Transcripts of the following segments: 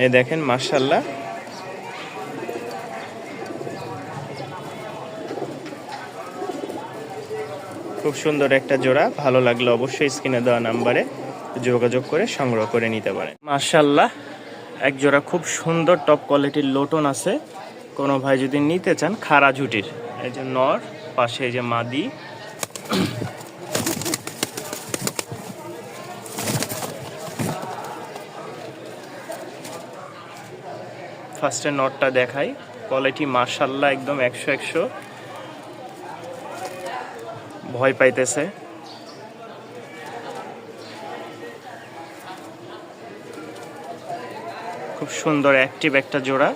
এই দেখেন মার্শাল্লাহ খুব সুন্দর একটা জোড়া। ভালো লাগলে অবশ্যই স্ক্রিনে দেওয়া নাম্বারে যোগাযোগ করে সংগ্রহ করে নিতে পারেন। মার্শাল্লাহ এক জোড়া খুব সুন্দর টপ কোয়ালিটির লোটন আছে। কোনো ভাই যদি নিতে চান, খাড়া ঝুটির। এই যে নর, পাশে এই যে মাদি। ফার্স্টে নটটা দেখাই। কোয়ালিটি মার্শাল্লাহ একদম একশো একশো। ভয় পাইতেছে। খুব সুন্দর অ্যাক্টিভ একটা জোড়া।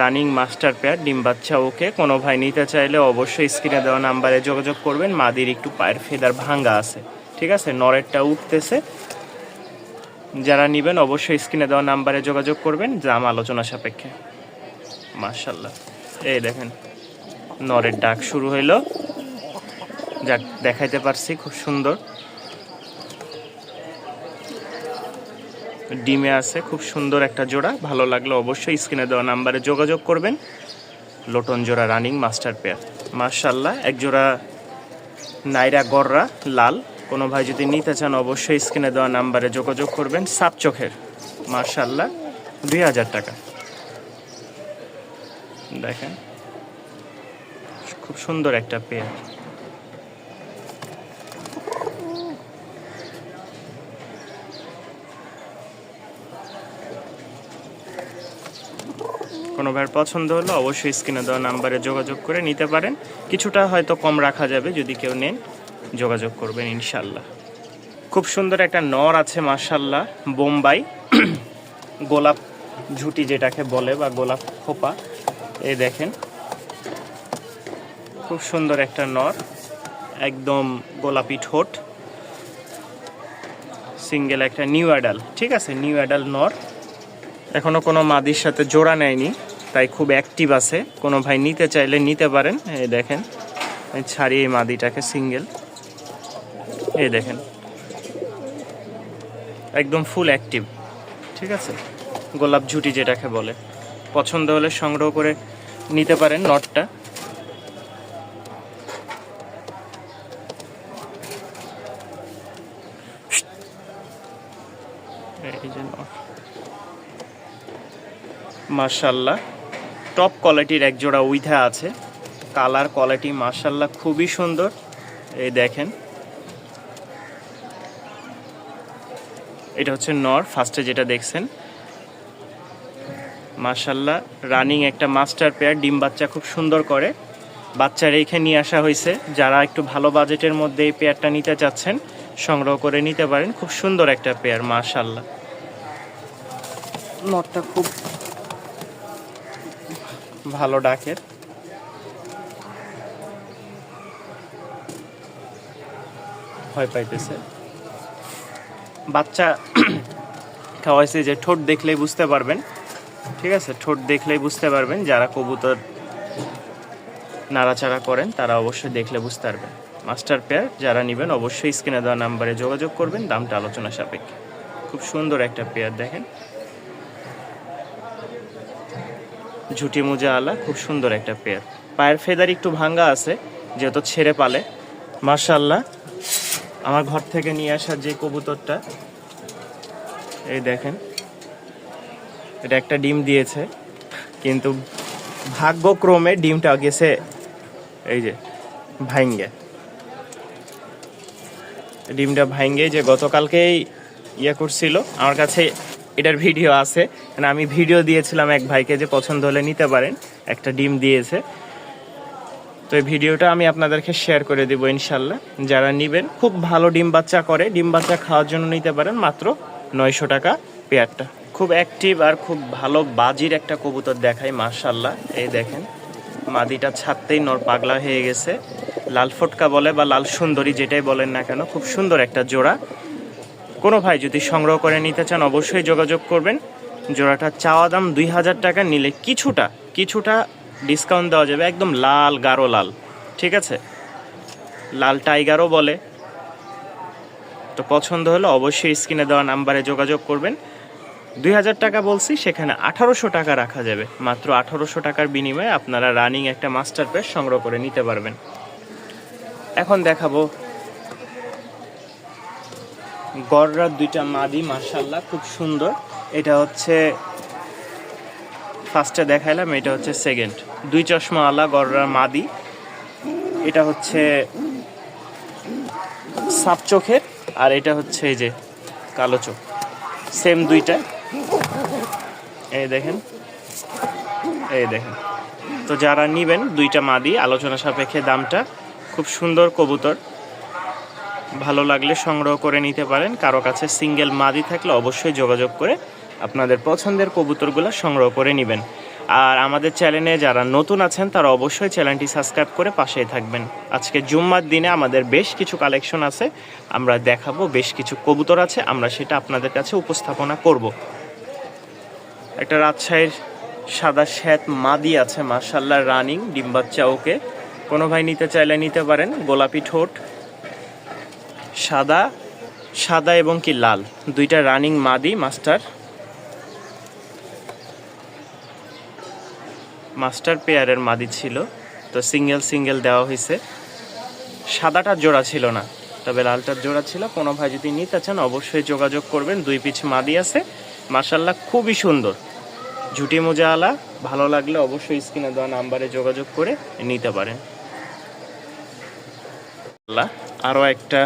রানিং মাস্টার পেয়ার ডিম বাচ্চা ওকে কোনো ভাই নিতে চাইলে অবশ্যই স্ক্রিনে দেওয়া নাম্বারে যোগাযোগ করবেন। মাদির একটু পায়ের ফেদার ভাঙ্গা আছে। ঠিক আছে? নরেরটা উঠতেছে। যারা নেবেন অবশ্যই স্ক্রিনে দেওয়া নাম্বারে যোগাযোগ করবেন দাম আলোচনা সাপেক্ষে। মার্শাল্লাহ এই দেখেন, নরের ডাক শুরু হইল। যাক, দেখাইতে পারছি, খুব সুন্দর। ডিমে আছে, খুব সুন্দর একটা জোড়া। ভালো লাগলে অবশ্যই স্ক্রিনে দেওয়া নাম্বারে যোগাযোগ করবেন। লোটন জোড়া রানিং মাস্টার পেয়ার। মার্শাল্লাহ এক জোড়া নাইরা গররা, লাল। কোনো ভাই যদি নিতে চান, অবশ্যই স্ক্রিনে দেওয়া নাম্বারে যোগাযোগ করবেন। সাপ চোখের মার্শাল্লাহ দুই হাজার টাকা। দেখেন, খুব সুন্দর একটা পেয়ার কোনো ভাইয়ের পছন্দ হলে অবশ্যই স্ক্রিনে দেওয়া নাম্বারে যোগাযোগ করে নিতে পারেন। কিছুটা হয়তো কম রাখা যাবে যদি কেউ নেন। যোগাযোগ করবেন ইনশাল্লাহ খুব সুন্দর একটা নর আছে মার্শাল্লাহ বোম্বাই। গোলাপ ঝুটি যেটাকে বলে, বা গোলাপ খোপা। এই দেখেন। খুব সুন্দর একটা নর, একদম গোলাপি ঠোঁট। সিঙ্গেল একটা নিউ অ্যাডাল, ঠিক আছে? নিউ অ্যাডাল নর। এখনও কোনো মাদির সাথে জোড়া নেয়নি, তাই খুব অ্যাক্টিভ আছে। কোনো ভাই নিতে চাইলে নিতে পারেন। এই দেখেন আমি ছাড়ি এই মাদিটাকে সিঙ্গেল। এই দেখেন। একদম ফুল অ্যাক্টিভ ঠিক আছে? গোলাপ ঝুটি যেটাকে বলে। পছন্দ হলে সংগ্রহ করে নিতে পারেন নটটা। মার্শাল্লাহ টপ কোয়ালিটির এক জোড়া উইথা আছে। কালার কোয়ালিটি মার্শাল্লাহ খুবই সুন্দর। এই দেখেন। এটা হচ্ছে নর ফার্স্টে যেটা দেখছেন। মার্শাল্লাহ রানিং একটা মাস্টার পেয়ার ডিম বাচ্চা খুব সুন্দর করে। বাচ্চা রেখে নিয়ে আসা হয়েছে। যারা একটু ভালো বাজেটের মধ্যে এই পেয়ারটা নিতে চাচ্ছেন সংগ্রহ করে নিতে পারেন। খুব সুন্দর একটা পেয়ার মার্শাল্লাহ নটটা খুব ভালো ডাকের। ভয় পাইতেছে। বাচ্চা খাওয়াইছে যে ঠোঁট দেখলেই বুঝতে পারবেন। ঠিক আছে? ঠোঁট দেখলেই বুঝতে পারবেন। যারা কবুতর নাড়াচাড়া করেন, তারা অবশ্যই দেখলে বুঝতে পারবেন। মাস্টার পেয়ার, যারা নেবেন, অবশ্যই স্ক্রিনে দেওয়া নাম্বারে যোগাযোগ করবেন। দামটা আলোচনা সাপেক্ষে। খুব সুন্দর একটা পেয়ার দেখেন। ঝুটি মোজা আলা, খুব সুন্দর একটা পেয়ার। পায়ের ফেদার একটু ভাঙ্গা আছে, যেহেতু ছেড়ে পালে। মার্শাল্লাহ আমার ঘর থেকে নিয়ে আসা যে কবুতরটা, এই দেখেন, এটা একটা ডিম দিয়েছে, কিন্তু ভাগ্যক্রমে ডিমটা গেছে, এই যে, ভাইঙ্গে। ডিমটা ভাইঙ্গে যে গতকালকেই ইয়ে করছিল, আমার কাছে এটার ভিডিও আছে মানে আমি ভিডিও দিয়েছিলাম এক ভাইকে যে পছন্দ হলে নিতে পারেন, একটা ডিম দিয়েছে। তো এই ভিডিওটা আমি আপনাদেরকে শেয়ার করে দেবো ইনশাল্লাহ। যারা নেবেন, খুব ভালো ডিম বাচ্চা করে, ডিম বাচ্চা খাওয়ার জন্য নিতে পারেন মাত্র নয়শো টাকা পেয়ারটা। খুব অ্যাক্টিভ আর খুব ভালো বাজির একটা কবুতর দেখায় মার্শাল্লাহ এই দেখেন, মাদিটা ছাড়তেই নর পাগলা হয়ে গেছে। লাল ফটকা বলে বা লাল সুন্দরী যেটাই বলেন না কেন, খুব সুন্দর একটা জোড়া। কোনো ভাই যদি সংগ্রহ করে নিতে চান, অবশ্যই যোগাযোগ করবেন। জোড়াটা চাওয়া দাম দুই হাজার টাকা, নিলে কিছুটা কিছুটা ডিসকাউন্ট দেওয়া যাবে, একদম লাল, গাঢ় লাল, ঠিক আছে? লাল টাইগারও বলে। তো পছন্দ হলে অবশ্যই স্ক্রিনে দেওয়া নাম্বারে যোগাযোগ করবেন। দুই হাজার টাকা বলছি, সেখানে আঠারোশো টাকা রাখা যাবে। মাত্র আঠারোশো টাকার বিনিময়ে আপনারা রানিং একটা মাস্টার পেস সংগ্রহ করে নিতে পারবেন। এখন দেখাবো। গড়রার দুইটা মাদি মার্শাল্লাহ খুব সুন্দর। এটা হচ্ছে ফার্স্টে দেখাইলাম, এটা হচ্ছে সেকেন্ড দুই চশমা আলা গড়রার মাদি। এটা হচ্ছে সাপ চোখের, আর এটা হচ্ছে এই যে কালো চোখ। সেম দুইটা। এই দেখেন। এই দেখেন। তো যারা নিবেন দুইটা মাদি, আলোচনা সাপেক্ষে দামটা খুব সুন্দর কবুতর। ভালো লাগলে সংগ্রহ করে নিতে পারেন। কারও কাছে সিঙ্গেল মাদি থাকলে অবশ্যই যোগাযোগ করে আপনাদের পছন্দের কবুতরগুলো সংগ্রহ করে নেবেন। আর আমাদের চ্যানেলে যারা নতুন আছেন, তারা অবশ্যই চ্যানেলটি সাবস্ক্রাইব করে পাশেই থাকবেন। আজকে জুম্মার দিনে আমাদের বেশ কিছু কালেকশন আছে। আমরা দেখাবো বেশ কিছু কবুতর আছে। আমরা সেটা আপনাদের কাছে উপস্থাপনা করব। একটা রাজশাহীর সাদা শ্যাত মাদি আছে মার্শাল্লাহ রানিং ডিম বাচ্চা ওকে। কোনো ভাই নিতে চাইলে নিতে পারেন। গোলাপি ঠোঁট, সাদা সাদা এবং কি লাল। দুইটা রানিং মাদি, মাস্টার। মাস্টার পেয়ারের মাদি ছিল তো সিঙ্গেল সিঙ্গেল দেওয়া হয়েছে সাদাটার জোড়া ছিল না তবে লালটার জোড়া ছিল। কোনো ভাই যদি নিতে চান অবশ্যই যোগাযোগ করবেন। দুই পিছ মাদি আছে। মাসাল্লাহ খুবই সুন্দর। ঝুটি মোজা আলা ভালো লাগলে অবশ্যই স্ক্রিনে দেওয়া নাম্বারে যোগাযোগ করে নিতে পারেন। আল্লাহ, আরও একটা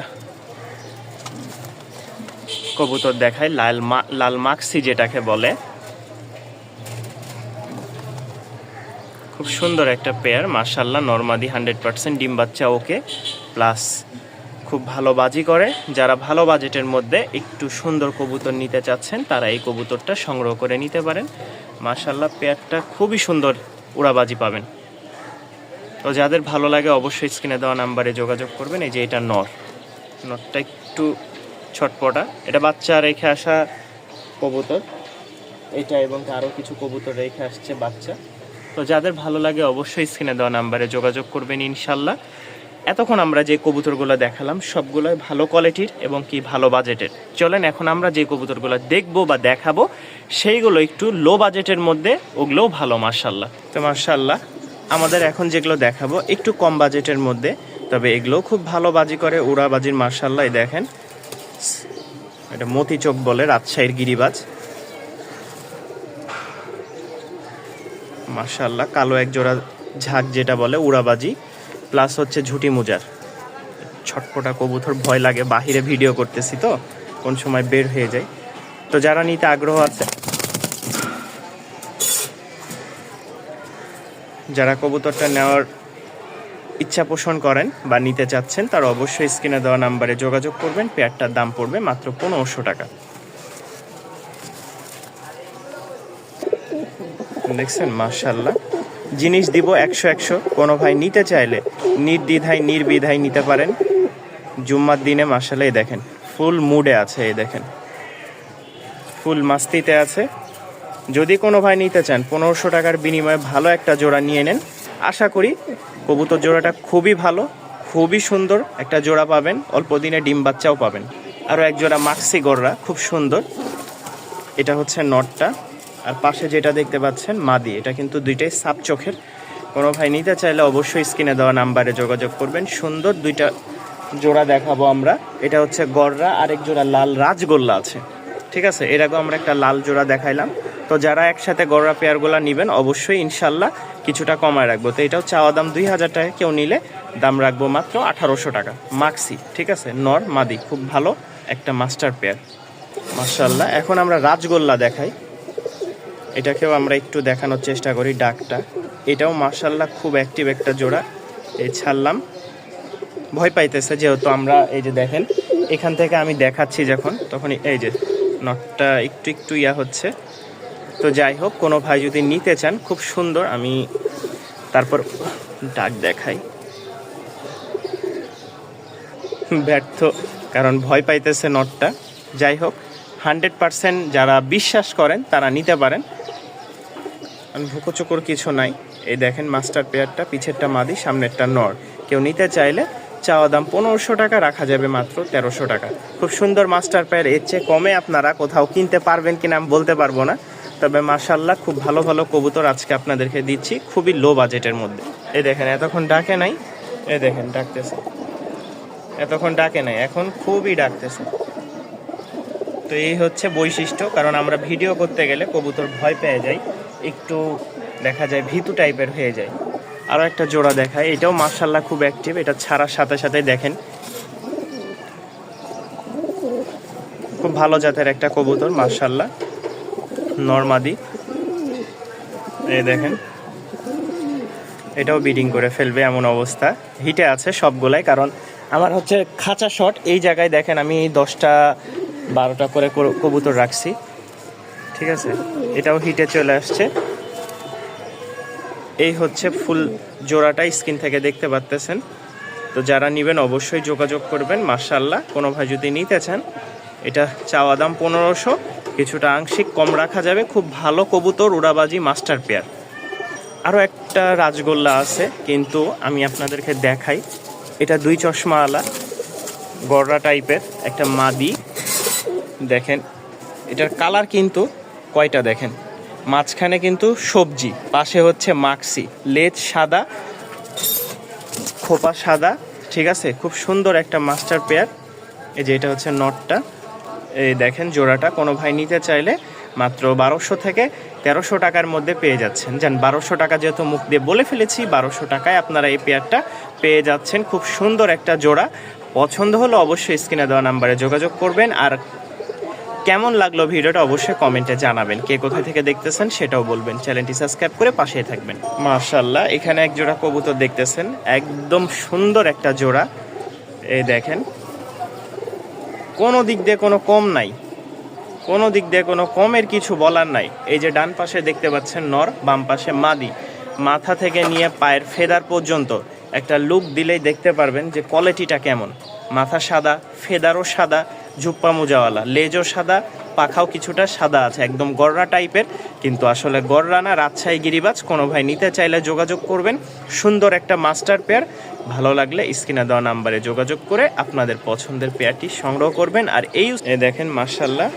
কবুতর দেখায় লাল মা লাল মাক্সি যেটাকে বলে। খুব সুন্দর একটা পেয়ার মার্শাল্লাহ নর্মাদি হান্ড্রেড পার্সেন্ট ডিম বাচ্চা ওকে প্লাস খুব ভালো বাজি করে। যারা ভালো বাজেটের মধ্যে একটু সুন্দর কবুতর নিতে চাচ্ছেন, তারা এই কবুতরটা সংগ্রহ করে নিতে পারেন। মার্শাল্লাহ পেয়ারটা খুবই সুন্দর উড়াবাজি পাবেন। তো যাদের ভালো লাগে, অবশ্যই স্ক্রিনে দেওয়া নাম্বারে যোগাযোগ করবেন, এই যে এটা নর। নরটা একটু ছটপটা। এটা বাচ্চা রেখে আসা কবুতর। এটা এবং আরও কিছু কবুতর রেখে আসছে বাচ্চা। তো যাদের ভালো লাগে অবশ্যই স্ক্রিনে দেওয়া নাম্বারে যোগাযোগ করবেন ইনশাল্লাহ। এতক্ষণ আমরা যে কবুতরগুলো দেখালাম, সবগুলোই ভালো কোয়ালিটির এবং কি ভালো বাজেটের চলেন, এখন আমরা যে কবুতরগুলো দেখব বা দেখাবো, সেইগুলো একটু লো বাজেটের মধ্যে, ওগুলোও ভালো মার্শাল্লাহ তো মার্শাল্লাহ আমাদের এখন যেগুলো দেখাবো, একটু কম বাজেটের মধ্যে, তবে এগুলোও খুব ভালো বাজি করে, উড়াবাজির মার্শাল্লাহ দেখেন। এটা মতি চোখ বলে রাজশাহীর গিরিবাজ। মার্শাল্লাহ কালো এক জোড়া ঝাঁক যেটা বলে, উড়াবাজি প্লাস হচ্ছে ঝুটি মোজার। ছটপটা কবুতর, ভয় লাগে, বাহিরে ভিডিও করতেছি তো, কোন সময় বের হয়ে যায়। তো যারা নিতে আগ্রহ আছে, যারা কবুতরটা নেওয়ার ইচ্ছা পোষণ করেন বা নিতে চাচ্ছেন, তারা অবশ্যই স্ক্রিনে দেওয়া নাম্বারে যোগাযোগ করবেন, পেয়ারটার দাম পড়বে মাত্র পনেরোশো টাকা। দেখছেন? মার্শাল্লাহ জিনিস দিব একশো একশো। কোনো ভাই নিতে চাইলে নির্দ্বিধায়, নির্বিধায় নিতে পারেন। জুম্মার দিনে মার্শাল্লাহ এই দেখেন, ফুল মুডে আছে এই দেখেন। ফুল মাস্তিতে আছে। যদি কোনো ভাই নিতে চান, পনেরোশো টাকার বিনিময়ে ভালো একটা জোড়া নিয়ে নেন। আশা করি কবুতর জোড়াটা খুবই ভালো, খুবই সুন্দর একটা জোড়া পাবেন। অল্প দিনে ডিম বাচ্চাও পাবেন। আরও এক জোড়া মাক্সি গররা, খুব সুন্দর। এটা হচ্ছে নটটা। আর পাশে যেটা দেখতে পাচ্ছেন, মাদি। এটা কিন্তু দুইটাই সাপ চোখের। কোনো ভাই নিতে চাইলে অবশ্যই স্ক্রিনে দেওয়া নাম্বারে যোগাযোগ করবেন। সুন্দর দুইটা জোড়া দেখাবো আমরা। এটা হচ্ছে গররা, আরেক জোড়া লাল রাজগোল্লা আছে। ঠিক আছে? এর আমরা একটা লাল জোড়া দেখাইলাম। তো যারা একসাথে গররা পেয়ারগুলো নেবেন, অবশ্যই ইনশাল্লাহ কিছুটা কমায় রাখব। তো এটাও চাওয়া দাম দুই হাজার টাকা। কেউ নিলে দাম রাখব মাত্র আঠারোশো টাকা। মাক্সি, ঠিক আছে? নর মাদি, খুব ভালো একটা মাস্টার পেয়ার। মার্শাল্লাহ এখন আমরা রাজগোল্লা দেখাই। এটাকেও আমরা একটু দেখানোর চেষ্টা করি ডাকটা। এটাও মার্শাল্লাহ খুব অ্যাক্টিভ একটা জোড়া। এই ছাড়লাম। ভয় পাইতেছে যেহেতু আমরা এই যে দেখেন, এখান থেকে আমি দেখাচ্ছি যখন তখন এই যে নটটা একটু একটু ইয়া হচ্ছে। তো যাই হোক, কোনো ভাই যদি নিতে চান, খুব সুন্দর। আমি তারপর ডাক দেখাই। ব্যর্থ, কারণ ভয় পাইতেছে নটটা যাই হোক হান্ড্রেড পার্সেন্ট যারা বিশ্বাস করেন, তারা নিতে পারেন। ভুকোচোকর কিছু নাই। এই দেখেন মাস্টার পেয়ারটা, পিছেরটা মাদি, সামনেরটা নর। কেউ নিতে চাইলে চাওয়া দাম পনেরোশো টাকা, রাখা যাবে মাত্র তেরোশো টাকা। খুব সুন্দর মাস্টার পেয়ার, এর চেয়ে কমে আপনারা কোথাও কিনতে পারবেন কিনা আমি বলতে পারব না। তবে মার্শাল্লাহ খুব ভালো ভালো কবুতর আজকে আপনাদেরকে দিচ্ছি, খুবই লো বাজেটের মধ্যে। এই দেখেন, এতক্ষণ ডাকে নাই। এই দেখেন, ডাকতেছে। এতক্ষণ ডাকে নাই, এখন খুবই ডাকতেছে। তো এই হচ্ছে বৈশিষ্ট্য, কারণ আমরা ভিডিও করতে গেলে কবুতর ভয় পেয়ে যায় একটু দেখা যায়, ভীতু টাইপের হয়ে যায়। আরও একটা জোড়া দেখায়। এটাও মার্শাল্লাহ খুব অ্যাক্টিভ এটা ছাড়ার সাথে সাথে দেখেন। খুব ভালো জাতের একটা কবুতর মার্শাল্লাহ নর্মাদি। এই দেখেন। এটাও বিডিং করে ফেলবে এমন অবস্থা। হিটে আছে সবগুলাই, কারণ আমার হচ্ছে খাঁচা শট এই জায়গায় দেখেন আমি দশটা, বারোটা করে কবুতর রাখছি। ঠিক আছে? এটাও হিটে চলে আসছে। এই হচ্ছে ফুল জোড়াটা স্ক্রিন থেকে দেখতে পারতেছেন তো যারা নেবেন অবশ্যই যোগাযোগ করবেন। মার্শাল্লাহ কোনো ভাই যদি নিতে চান, এটা চাওয়া দাম পনেরোশো। কিছুটা আংশিক কম রাখা যাবে। খুব ভালো কবুতর, উড়াবাজি মাস্টার পেয়ার আরও একটা রাজগোল্লা আছে, কিন্তু আমি আপনাদেরকে দেখাই। এটা দুই চশমা আলা গররা টাইপের একটা মাদি। দেখেন, এটার কালার কিন্তু কয়টা দেখেন? মাঝখানে কিন্তু সবজি, পাশে হচ্ছে মাক্সি। লেজ সাদা, খোপা সাদা, ঠিক আছে? খুব সুন্দর একটা মাস্টার পেয়ার। এই যে এটা হচ্ছে নটটা। এই দেখেন জোড়াটা, কোনো ভাই নিতে চাইলে মাত্র বারোশো থেকে তেরোশো টাকার মধ্যে পেয়ে যাচ্ছেন। যান বারোশো টাকা যেহেতু মুখ দিয়ে বলে ফেলেছি, বারোশো টাকায় আপনারা এই পেয়ারটা পেয়ে যাচ্ছেন। খুব সুন্দর একটা জোড়া। পছন্দ হলে অবশ্যই স্ক্রিনে দেওয়া নাম্বারে যোগাযোগ করবেন। আর কেমন লাগল ভিডিওটা অবশ্যই কমেন্টে জানাবেন। কে কোথা থেকে দেখতেছেন সেটাও বলবেন। চ্যানেলটি সাবস্ক্রাইব করে পাশেই থাকবেন। মাশাল্লাহ এখানে এক জোড়া কবুতর দেখতেছেন। একদম সুন্দর একটা জোড়া। এই দেখেন। কোনো দিক দিয়ে কোনো কম নাই। কোনো দিক দিয়ে কোনো কমের কিছু বলার নাই। এই যে ডান পাশে দেখতে পাচ্ছেন নর, বাম পাশে মাদি। মাথা থেকে নিয়ে পায়ের ফেদার পর্যন্ত একটা লুক দিলেই দেখতে পারবেন যে কোয়ালিটিটা কেমন। মাথা সাদা, ফেদারও সাদা। জুপ্পা মোজাওয়ালা লেজও সাদা, পাখাও কিছুটা সাদা আছে, একদম গররা টাইপের। কিন্তু আসলে গররা না, রাজশাহী গিরিবাজ, কোনো ভাই নিতে চাইলে যোগাযোগ করবেন। সুন্দর একটা মাস্টার পেয়ার। ভালো লাগলে স্ক্রিনে দেওয়া নাম্বারে যোগাযোগ করে আপনাদের পছন্দের পেয়ারটি সংগ্রহ করবেন। আর এই দেখেন মার্শাল্লাহ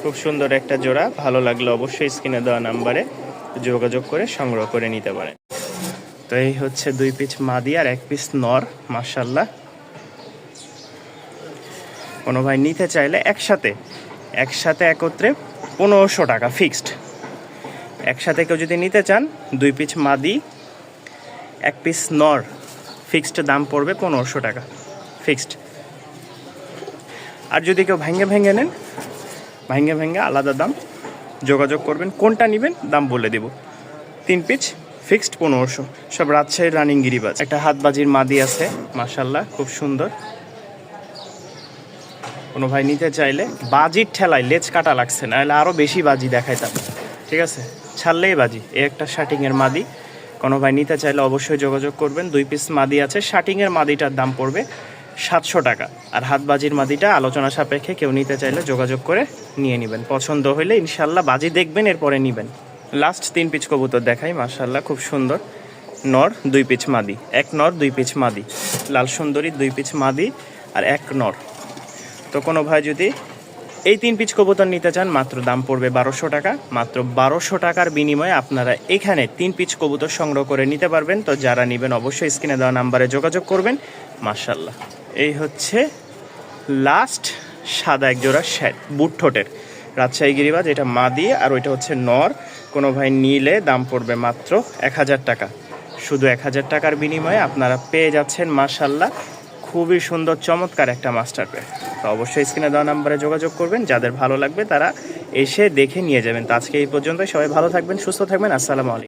খুব সুন্দর একটা জোড়া। ভালো লাগলে অবশ্যই স্ক্রিনে দেওয়া নাম্বারে যোগাযোগ করে সংগ্রহ করে নিতে পারেন। তো এই হচ্ছে দুই পিস মাদি আর এক পিস নর মার্শাল্লাহ কোনো ভাই নিতে চাইলে একসাথে একসাথে একত্রে পনেরোশো টাকা ফিক্সড। একসাথে কেউ যদি নিতে চান, দুই পিস মাদি, এক পিস নর, ফিক্সড দাম পড়বে পনেরোশো টাকা, ফিক্সড। আর যদি কেউ ভেঙে ভেঙে নেন, ভেঙে ভেঙে আলাদা দাম, যোগাযোগ করবেন, কোনটা নেবেন, দাম বলে দেব। তিন পিচ ফিক্সড পনেরোশো সব রাজশাহীর রানিং গিরিবাজ। একটা হাতবাজির মাদি আছে মাসাল্লাহ খুব সুন্দর। কোনো ভাই নিতে চাইলে বাজির ঠেলায় লেজ কাটা লাগছে না হলে আরও বেশি বাজি দেখাইতাম। ঠিক আছে? ছাড়লেই বাজি। এ একটা শার্টিংয়ের মাদি। কোনো ভাই নিতে চাইলে অবশ্যই যোগাযোগ করবেন। দুই পিস মাদি আছে। শার্টিংয়ের মাদিটার দাম পড়বে সাতশো টাকা। আর হাতবাজির মাদিটা আলোচনা সাপেক্ষে কেউ নিতে চাইলে যোগাযোগ করে নিয়ে নেবেন। পছন্দ হইলে ইনশাল্লাহ বাজি দেখবেন, এরপরে নেবেন। লাস্ট তিন পিচ কবুতর দেখাই মার্শাল্লাহ খুব সুন্দর। নর, দুই পিচ মাদি। এক নর, দুই পিচ মাদি। লাল সুন্দরী, দুই পিচ মাদি আর এক নর। তো কোনো ভাই যদি এই তিন পিচ কবুতর নিতে চান, মাত্র দাম পড়বে বারোশো টাকা। মাত্র বারোশো টাকার বিনিময়ে আপনারা এখানে তিন পিচ কবুতর সংগ্রহ করে নিতে পারবেন। তো যারা নেবেন অবশ্যই স্ক্রিনে দেওয়া নাম্বারে যোগাযোগ করবেন। মার্শাল্লাহ এই হচ্ছে লাস্ট সাদা একজোড়া শ্যাট বুট ঠোঁটের। রাজশাহী গিরিবাজ, এটা মাদি আর ওইটা হচ্ছে নর। কোনো ভাই নিলে দাম পড়বে মাত্র এক হাজার টাকা। শুধু এক হাজার টাকার বিনিময়ে আপনারা পেয়ে যাচ্ছেন মার্শাল্লাহ খুবই সুন্দর, চমৎকার একটা মাস্টার পে তো অবশ্যই স্ক্রিনে দেওয়া নাম্বারে যোগাযোগ করবেন, যাদের ভালো লাগবে তারা এসে দেখে নিয়ে যাবেন। তো আজকে এই পর্যন্ত সবাই ভালো থাকবেন, সুস্থ থাকবেন, আসসালামু আলাইকুম।